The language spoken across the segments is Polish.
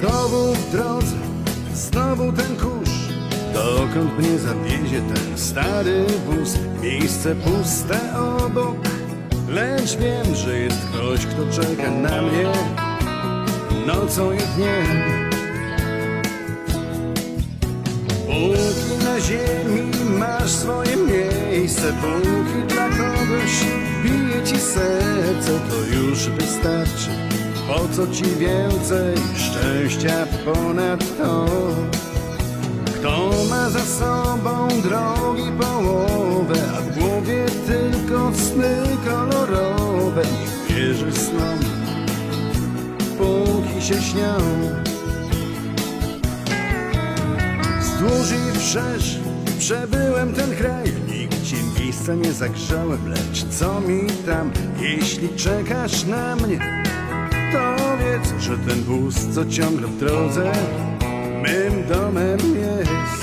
Znowu w drodze, znowu ten kurz. Dokąd mnie zawiezie ten stary wóz? Miejsce puste obok. Lecz wiem, że jest ktoś, kto czeka na mnie. Nocą i dniem. Póki na ziemi masz swoje miejsce Póki dla kogoś bije ci serce To już wystarczy Po co ci więcej szczęścia ponad to Kto ma za sobą drogi połowę A w głowie tylko sny kolorowe? Niech wierzy snom Póki się śnią. Wzdłuż i wszerz przebyłem ten kraj Nigdzie miejsca nie zagrzałem Lecz co mi tam, jeśli czekasz na mnie To wiedz, że ten wóz, co ciągle w drodze Mym domem jest.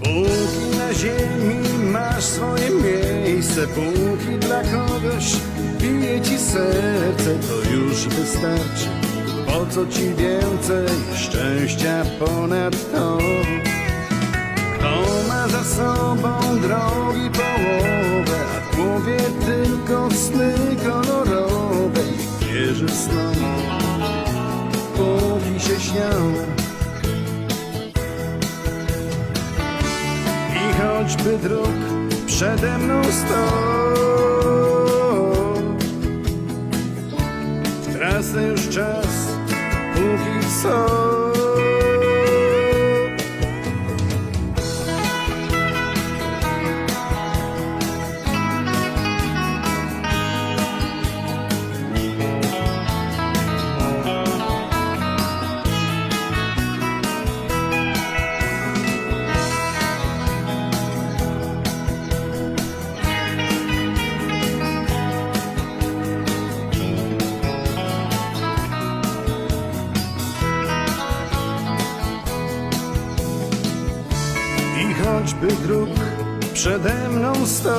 Póki na ziemi masz swoje miejsce Póki dla kogoś bije ci serce To już wystarczy. Po co ci więcej szczęścia ponad to Kto ma za sobą drogi połowę I wierzy snom Póki się śnią I choćby dróg przede mną sto W trasę już czas, póki co choćby dróg przede mną sto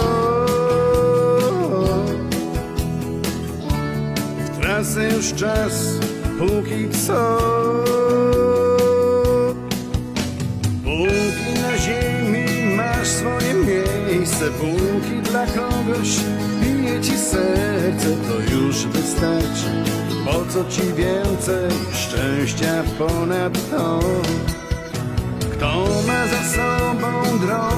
W trasę już czas, póki co. Póki na ziemi masz swoje miejsce Póki dla kogoś bije ci serce To już wystarczy. Po co ci więcej szczęścia ponad to? Kto ma za sobą drogi połowę,